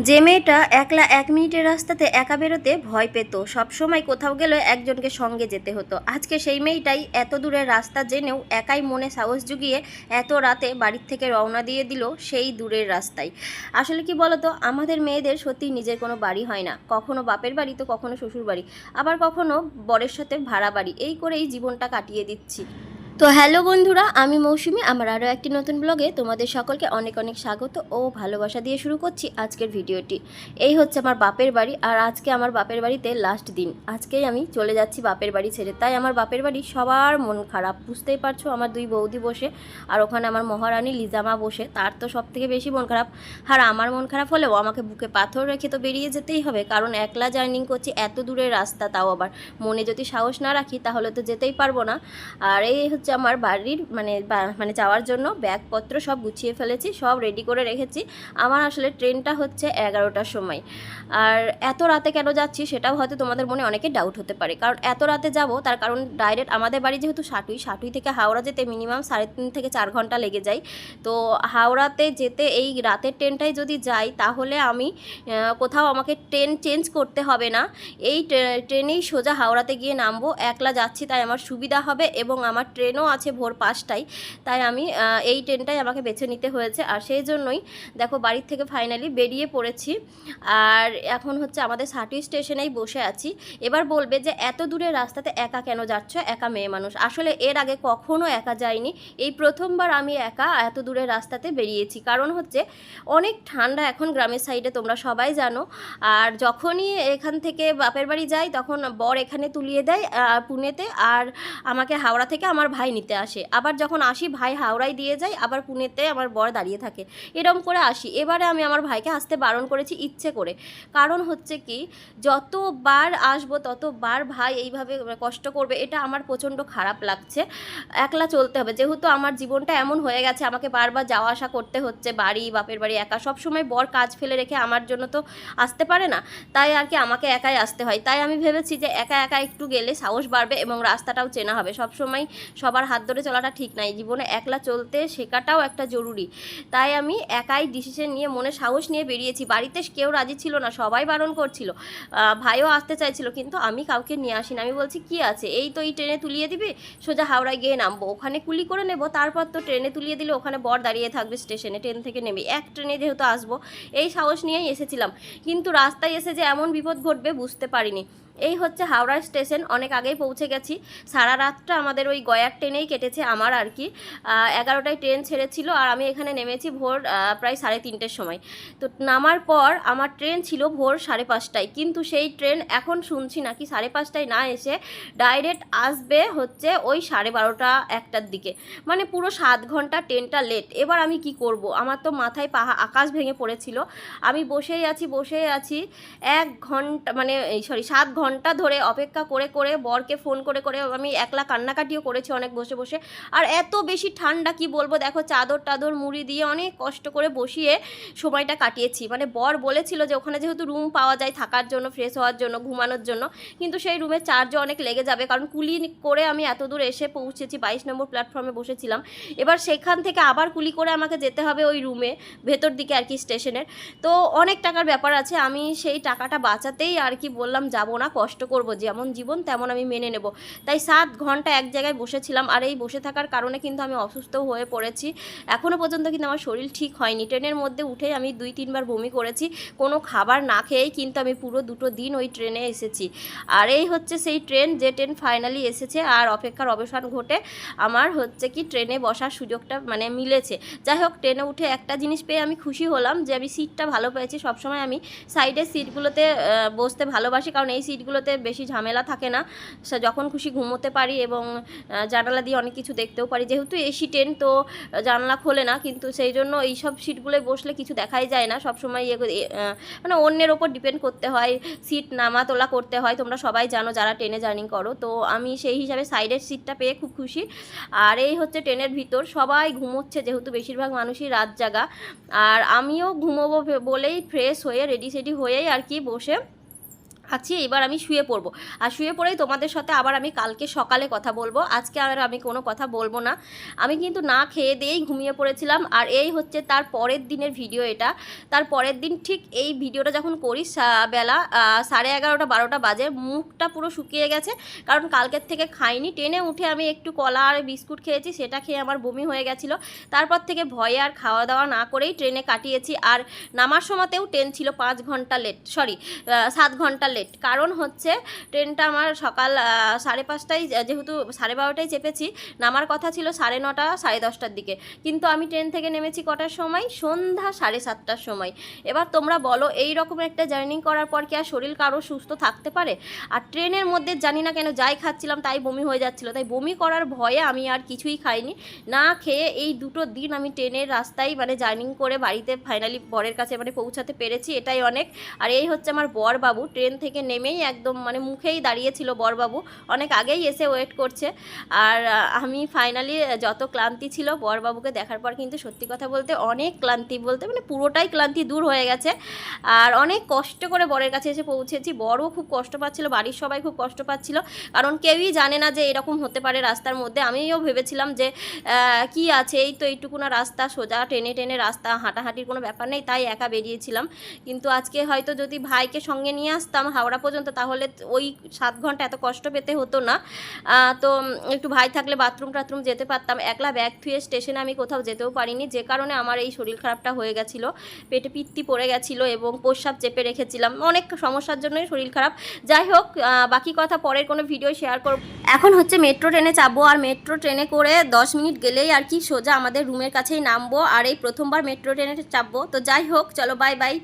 যে মেয়েটা একলা এক মিনিটের রাস্তাতে একা বেরোতে ভয় পেত। সবসময় কোথাও গেলে একজনকে সঙ্গে যেতে হতো। আজকে সেই মেয়েটাই এত দূরের রাস্তা জেনেও একাই মনে সাহস জুগিয়ে এত রাতে বাড়ির থেকে রওনা দিয়ে দিল সেই দূরের রাস্তায়। আসলে কি বলতো, আমাদের মেয়েদের সত্যি নিজের কোনো বাড়ি হয় না। কখনো বাপের বাড়ি, তো কখনো শ্বশুর বাড়ি আবার কখনো বরের সাথে ভাড়া বাড়ি। এই করেই জীবনটা কাটিয়ে দিচ্ছি। তো হ্যালো বন্ধুরা, আমি মৌসুমি। আমার আরও একটি নতুন ব্লগে তোমাদের সকলকে অনেক অনেক স্বাগত ও ভালোবাসা দিয়ে শুরু করছি আজকের ভিডিওটি। এই হচ্ছে আমার বাপের বাড়ি আর আজকে আমার বাপের বাড়িতে লাস্ট দিন। আজকেই আমি চলে যাচ্ছি বাপের বাড়ি ছেড়ে। তাই আমার বাপের বাড়ি সবার মন খারাপ, বুঝতেই পারছ? আমার দুই বৌদি বসে আর ওখানে আমার মহারানী লিজামা বসে। তার তো সব থেকে বেশি মন খারাপ। আর আমার মন খারাপ হলেও আমাকে বুকে পাথর রেখে তো বেরিয়ে যেতেই হবে। কারণ একলা জার্নিং করছি এত দূরের রাস্তা তাও আবার। মনে যদি সাহস না রাখি তাহলে তো যেতেই পারব না। আর এই আমার বাড়ির মানে মানে যাওয়ার জন্য ব্যাগপত্র সব গুছিয়ে ফেলেছি, সব রেডি করে রেখেছি। আমার আসলে ট্রেনটা হচ্ছে এগারোটার সময়। আর এত রাতে কেন যাচ্ছি সেটাও হয়তো তোমাদের মনে অনেকে ডাউট হতে পারে। কারণ এত রাতে যাব, তার কারণ ডাইরেক্ট আমাদের বাড়ি যেহেতু সাটুই সাটুই থেকে হাওড়া যেতে মিনিমাম সাড়ে তিন থেকে চার ঘণ্টা লেগে যায়। তো হাওড়াতে যেতে এই রাতের ট্রেনটাই যদি যাই, তাহলে আমি কোথাও আমাকে ট্রেন চেঞ্জ করতে হবে না। এই ট্রেনেই সোজা হাওড়াতে গিয়ে নামবো। একলা যাচ্ছি তাই আমার সুবিধা হবে এবং আমার ট্রেনও আছে ভোর পাঁচটায়। তাই আমি এই ট্রেনটাই আমাকে বেছে নিতে হয়েছে। আর সেই জন্যই দেখো বাড়ির থেকে ফাইনালি বেরিয়ে পড়েছি। আর এখন হচ্ছে আমাদের সাটি স্টেশনেই বসে আছি। এবার বলবে যে, এত দূরের রাস্তাতে একা কেন যাচ্ছ? একা মেয়ে মানুষ। আসলে এর আগে কখনো একা যাইনি। এই প্রথমবার আমি একা এত দূরের রাস্তাতে বেরিয়েছি। কারণ হচ্ছে অনেক ঠান্ডা এখন গ্রামের সাইডে তোমরা সবাই জানো। আর যখনই এখান থেকে বাপের বাড়ি যাই, তখন বর এখানে তুলিয়ে দেয় পুনেতে। আর আমাকে হাওড়া থেকে আমার ভাই নিতে আসে। আবার যখন আসি, ভাই হাওড়ায় দিয়ে যায়, আবার পুনেতে আমার বর দাঁড়িয়ে থাকে। এরম করে আসি। এবারে আমি আমার ভাইকে আসতে বারণ করেছি ইচ্ছে করে। কারণ হচ্ছে কি, যতবার আসব, ততবার ভাই এইভাবে কষ্ট করবে, এটা আমার প্রচণ্ড খারাপ লাগছে। একলা চলতে হবে। যেহেতু আমার জীবনটা এমন হয়ে গেছে, আমাকে বারবার যাওয়া আসা করতে হচ্ছে, বাড়ি, বাপের বাড়ি একা। সব সময় বর কাজ ফেলে রেখে আমার জন্য তো আসতে পারে না। তাই আর কি আমাকে একাই আসতে হয়। তাই আমি ভেবেছি যে একা একা একটু গেলে সাহস বাড়বে এবং রাস্তাটাও চেনা হবে। সব সময় সবার হাত ধরে চলাটা ঠিক নাই। জীবনে একলা চলতে শেখাটাও একটা জরুরি। তাই আমি একাই ডিসিশন নিয়ে মনে সাহস নিয়ে বেরিয়েছি। বাড়িতে কেউ রাজি ছিল না, সবাই বারণ করছিল। ভাইও আসতে চাইছিল, কিন্তু আমি কাউকে নিয়ে আসিনি। আমি বলছি, কি আছে? এই তো এই ট্রেনে তুলিয়ে দিবি, সোজা হাওড়ায় গিয়ে নামবো। ওখানে কুলি করে নেব, তারপর তো ট্রেনে তুলিয়ে দিলে ওখানে বর দাঁড়িয়ে থাকবে স্টেশনে, ট্রেন থেকে নেমে। এক ট্রেনে যেহেতু আসব, এই সাহস নিয়েই এসেছিলাম। কিন্তু রাস্তায় এসে যে এমন বিপদ ঘটবে বুঝতে পারিনি। এই হচ্ছে হাওড়া স্টেশন, অনেক আগেই পৌঁছে গেছি। সারা রাতটা আমাদের ওই গয়ার ট্রেনেই কেটেছে আমার আর কি। এগারোটায় ট্রেন ছেড়েছিল আর আমি এখানে নেমেছি ভোর প্রায় সাড়ে তিনটের সময়। তো নামার পর আমার ট্রেন ছিল ভোর সাড়ে পাঁচটায়, কিন্তু সেই ট্রেন এখন শুনছি নাকি সাড়ে পাঁচটায় না এসে ডাইরেক্ট আসবে হচ্ছে ওই সাড়ে বারোটা একটার দিকে। মানে পুরো সাত ঘণ্টা ট্রেনটা লেট। এবার আমি কি করব? আমার তো মাথায় পাহা, আকাশ ভেঙে পড়েছিল। আমি বসেই আছি বসেই আছি। এক ঘণ্টা মানে সরি সাত ঘণ্টা ধরে অপেক্ষা করে করে বরকে ফোন করে করে আমি একলা কান্নাকাটিও করেছি অনেক বসে বসে। আর এত বেশি ঠান্ডা, কি বলব? দেখো চাদর টাদর, মুড়ি দিয়ে অনেক কষ্ট করে বসিয়ে সময়টা কাটিয়েছি। মানে বর বলেছিল যে ওখানে যেহেতু রুম পাওয়া যায় থাকার জন্য, ফ্রেশ হওয়ার জন্য, ঘুমানোর জন্য, কিন্তু সেই রুমের চার্জও অনেক লেগে যাবে। কারণ কুলি করে আমি এত দূর এসে পৌঁছেছি, বাইশ নম্বর প্ল্যাটফর্মে বসেছিলাম। এবার সেখান থেকে আবার কুলি করে আমাকে যেতে হবে ওই রুমে, ভেতর দিকে আর কি স্টেশনের তো অনেক টাকার ব্যাপার আছে, আমি সেই টাকাটা বাঁচাতেই আর কি বললাম, যাব না। কষ্ট করব, যেমন জীবন তেমন আমি মেনে নেব। তাই সাত ঘণ্টা এক জায়গায় বসেছিলাম, আর এই বসে থাকার কারণে কিন্তু আমি অসুস্থ হয়ে পড়েছি। এখনও পর্যন্ত কিন্তু আমার শরীর ঠিক হয়নি। ট্রেনের মধ্যে উঠে আমি দুই, তিনবার বমি করেছি। কোনো খাবার না খেয়েই কিন্তু আমি পুরো দুটো দিন ওই ট্রেনে এসেছি। আর এই হচ্ছে সেই ট্রেন, যে ট্রেন ফাইনালি এসেছে, আর অপেক্ষার অবসান ঘটে আমার হচ্ছে কি ট্রেনে বসার সুযোগটা মানে মিলেছে। যাই হোক, ট্রেনে উঠে একটা জিনিস পেয়ে আমি খুশি হলাম যে আমি সিটটা ভালো পেয়েছি। সবসময় আমি সাইডের সিটগুলোতে বসতে ভালোবাসি, কারণ এই সিটগুলোতে বেশি ঝামেলা থাকে না। যখন খুশি ঘুমোতে পারি এবং জানালা দিয়ে অনেক কিছু দেখতেও পারি। যেহেতু এসি ট্রেন তো জানলা খোলে না। কিন্তু সেই জন্য এই সব সিটগুলোয় বসলে কিছু দেখাই যায় না। সবসময় ইয়ে মানে অন্যের ওপর ডিপেন্ড করতে হয়। সিট নামা তোলা করতে হয়। তোমরা সবাই জানো যারা ট্রেনে জার্নি করো। তো আমি সেই হিসাবে সাইডের সিটটা পেয়ে খুব খুশি। আর এই হচ্ছে ট্রেনের ভিতর। সবাই ঘুমোচ্ছে যেহেতু বেশিরভাগ মানুষই রাত জাগা। আর আমিও ঘুমোবো বলেই ফ্রেশ হয়ে রেডি সেডি হয়েই আর কি বসে আছি, এবার আমি শুয়ে পড়ব। আর শুয়ে পড়েই তোমাদের সাথে আবার আমি কালকে সকালে কথা বলব। আজকে আর আমি কোনো কথা বলব না। আমি কিন্তু না খেয়ে দিয়েই ঘুমিয়ে পড়েছিলাম। আর এই হচ্ছে তার পরের দিনের ভিডিও এটা। তার পরের দিন ঠিক এই ভিডিওটা যখন করি বেলা সাড়ে এগারোটা, বারোটা বাজে, মুখটা পুরো শুকিয়ে গেছে। কারণ কালকের থেকে খাইনি। ট্রেনে উঠে আমি একটু কলা আর বিস্কুট খেয়েছি, সেটা খেয়ে আমার বমি হয়ে গেছিল। তারপর থেকে ভয়ে আর খাওয়া দাওয়া না করেই ট্রেনে কাটিয়েছি। আর নামার সময়তেও ট্রেন ছিল পাঁচ ঘণ্টা লেট, সরি সাত ঘণ্টা লেট। কারণ হচ্ছে ট্রেনটা আমার সকাল সাড়ে পাঁচটায়, যেহেতু সাড়ে বারোটায় চেপেছি, নামার কথা ছিল সাড়ে নটা, সাড়ে দশটার দিকে। কিন্তু আমি ট্রেন থেকে নেমেছি কটার সময়? সন্ধ্যা সাড়ে সাতটার সময়। এবার তোমরা বলো, এই রকম একটা জার্নি করার পর কি আর শরীর কারও সুস্থ থাকতে পারে? আর ট্রেনের মধ্যে জানি না কেন যাই খাচ্ছিলাম, তাই বমি হয়ে যাচ্ছিল। তাই বমি করার ভয়ে আমি আর কিছুই খাইনি। না খেয়ে এই দুটো দিন আমি ট্রেনের রাস্তায় মানে জার্নিং করে বাড়িতে ফাইনালি বরের কাছে মানে পৌঁছাতে পেরেছি, এটাই অনেক। আর এই হচ্ছে আমার বর বাবু ট্রেন থেকে নেমেই একদম মানে মুখেই দাঁড়িয়েছিল বরবাবু। অনেক আগেই এসে ওয়েট করছে। আর আমি ফাইনালি যত ক্লান্তি ছিল বরবাবুকে দেখার পর কিন্তু সত্যি কথা বলতে অনেক ক্লান্তি বলতে মানে পুরোটাই ক্লান্তি দূর হয়ে গেছে। আর অনেক কষ্ট করে বরের কাছে এসে পৌঁছেছি। বড়ও খুব কষ্ট পাচ্ছিল, বাড়ির সবাই খুব কষ্ট পাচ্ছিল। কারণ কেউই জানে না যে এরকম হতে পারে রাস্তার মধ্যে। আমিও ভেবেছিলাম যে কি আছে? এই তো এইটুকুনা রাস্তা, সোজা টেনে টেনে রাস্তা, হাঁটাহাঁটির কোনো ব্যাপার নেই, তাই একা বেরিয়েছিলাম। কিন্তু আজকে হয়তো যদি ভাইকে সঙ্গে নিয়ে আসতাম হাওড়া পর্যন্ত, তাহলে ওই সাত ঘণ্টা এত কষ্ট পেতে হতো না। তো একটু ভাই থাকলে বাথরুম টাথরুম যেতে পারতাম। একলা ব্যাগ থুয়ে স্টেশনে আমি কোথাও যেতেও পারিনি। যে কারণে আমার এই শরীর খারাপটা হয়ে গেছিল, পেটে পিত্তি পড়ে গেছিল এবং প্রস্রাব চেপে রেখেছিলাম। অনেক সমস্যার জন্যই শরীর খারাপ। যাই হোক বাকি কথা পরের কোনো ভিডিও শেয়ার করব। এখন হচ্ছে মেট্রো ট্রেনে চাপবো। আর মেট্রো ট্রেনে করে দশ মিনিট গেলেই আর কি সোজা আমাদের রুমের কাছেই নামবো। আর এই প্রথমবার মেট্রো ট্রেনে চাপবো। তো যাই হোক, চলো বাই বাই